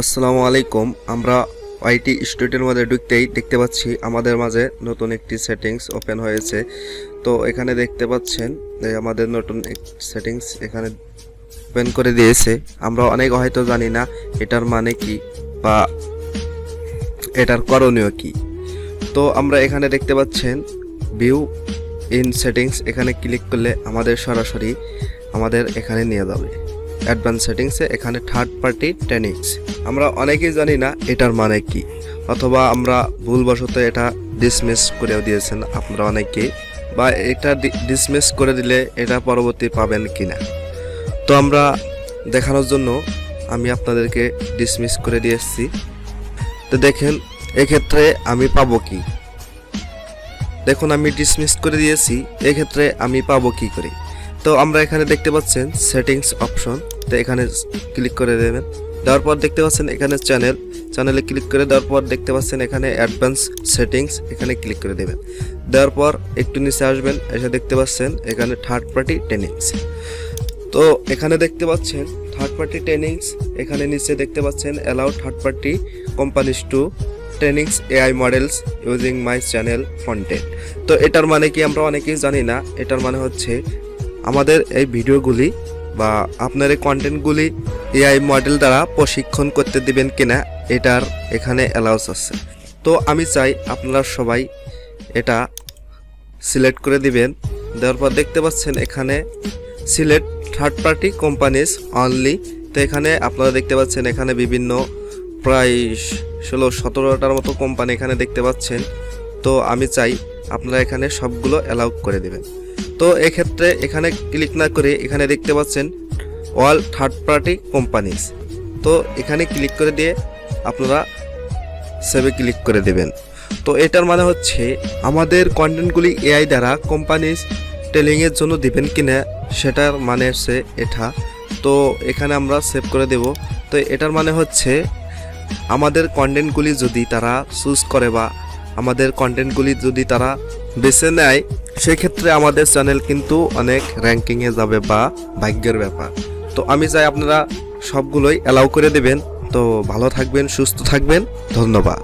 আসসালামু আলাইকুম। আমরা আইটি স্টুডিওর মধ্যে ঢুকতেই দেখতে পাচ্ছি আমাদের মাঝে নতুন একটি সেটিংস ওপেন হয়েছে। তো এখানে দেখতে পাচ্ছেন আমাদের নতুন সেটিংস এখানে ওপেন করে দিয়েছে। আমরা অনেক হয়তো জানি না এটার মানে কি বা এটার করণীয় কি। তো আমরা এখানে দেখতে পাচ্ছেন ভিউ ইন সেটিংস এখানে ক্লিক করলে আমাদের সরাসরি আমাদের এখানে নিয়ে যাবে। অ্যাডভান্স সেটিংসে এখানে থার্ড পার্টি ট্রেনিংস আমরা অনেকেই জানি না এটার মানে কি, অথবা আমরা ভুলবশত এটা ডিসমিস করেও দিয়েছেন আপনারা অনেকে বা এটা ডিসমিস করে দিলে এটা পরবর্তী পাবেন কি না তো আমরা দেখানোর জন্য আমি আপনাদেরকে ডিসমিস করে দিয়ে এসেছি। তো দেখেন, এক্ষেত্রে আমি পাবো কি? দেখুন, আমি ডিসমিস করে দিয়েছি, এক্ষেত্রে আমি পাবো কি করে? তো আমরা এখানে দেখতে পাচ্ছেন সেটিংস অপশন তো এখানে ক্লিক করে দেবেন। দেওয়ার পর দেখতে পাচ্ছেন এখানে চ্যানেল চ্যানেলে ক্লিক করে দেওয়ার পর দেখতে পাচ্ছেন এখানে অ্যাডভান্স সেটিংস এখানে ক্লিক করে দেবেন। দেওয়ার পর একটু নিচে আসবেন, এসে দেখতে পাচ্ছেন এখানে থার্ড পার্টি ট্রেনিংস তো এখানে দেখতে পাচ্ছেন থার্ড পার্টি ট্রেনিংস এখানে নিচে দেখতে পাচ্ছেন allow third party companies to trainings AI models using my channel content তো এটার মানে কি আমরা অনেকেই জানি না, এটার মানে হচ্ছে আমাদের এই ভিডিওগুলি বা আপনার এই কন্টেন্টগুলি এআই মডেল দ্বারা প্রশিক্ষণ করতে দিবেন কিনা, এটার এখানে অ্যালাউস আছে। তো আমি চাই আপনারা সবাই এটা সিলেক্ট করে দিবেন। দেওয়ার পর দেখতে পাচ্ছেন এখানে select third party companies only তো এখানে আপনারা দেখতে পাচ্ছেন এখানে বিভিন্ন প্রায় ষোলো, সতেরোটার মতো কোম্পানি এখানে দেখতে পাচ্ছেন। তো আমি চাই আপনারা এখানে সবগুলো অ্যালাউ করে দেবেন। তো এক্ষেত্রে এখানে ক্লিক না করে এখানে দেখতে পাচ্ছেন অল থার্ড পার্টি কোম্পানিজ তো এখানে ক্লিক করে দিয়ে আপনারা সেভে ক্লিক করে দেবেন। তো এটার মানে হচ্ছে আমাদের কন্টেন্টগুলি এআই দ্বারা কোম্পানিজ টেলিংয়ের জন্য দিবেন কিনা সেটার মানে হচ্ছে এটা। তো এখানে আমরা সেভ করে দেব। তো এটার মানে হচ্ছে আমাদের কন্টেন্টগুলি যদি তারা চুজ করে বা আমাদের কন্টেন্টগুলি যদি তারা বেছে নেয়, সেক্ষেত্রে আমাদের চ্যানেল কিন্তু অনেক র্যাঙ্কিংয়ে যাবে বা ভাগ্যের ব্যাপার। তো আমি চাই আপনারা সবগুলোই অ্যালাউ করে দেবেন। তো ভালো থাকবেন সুস্থ থাকবেন। ধন্যবাদ।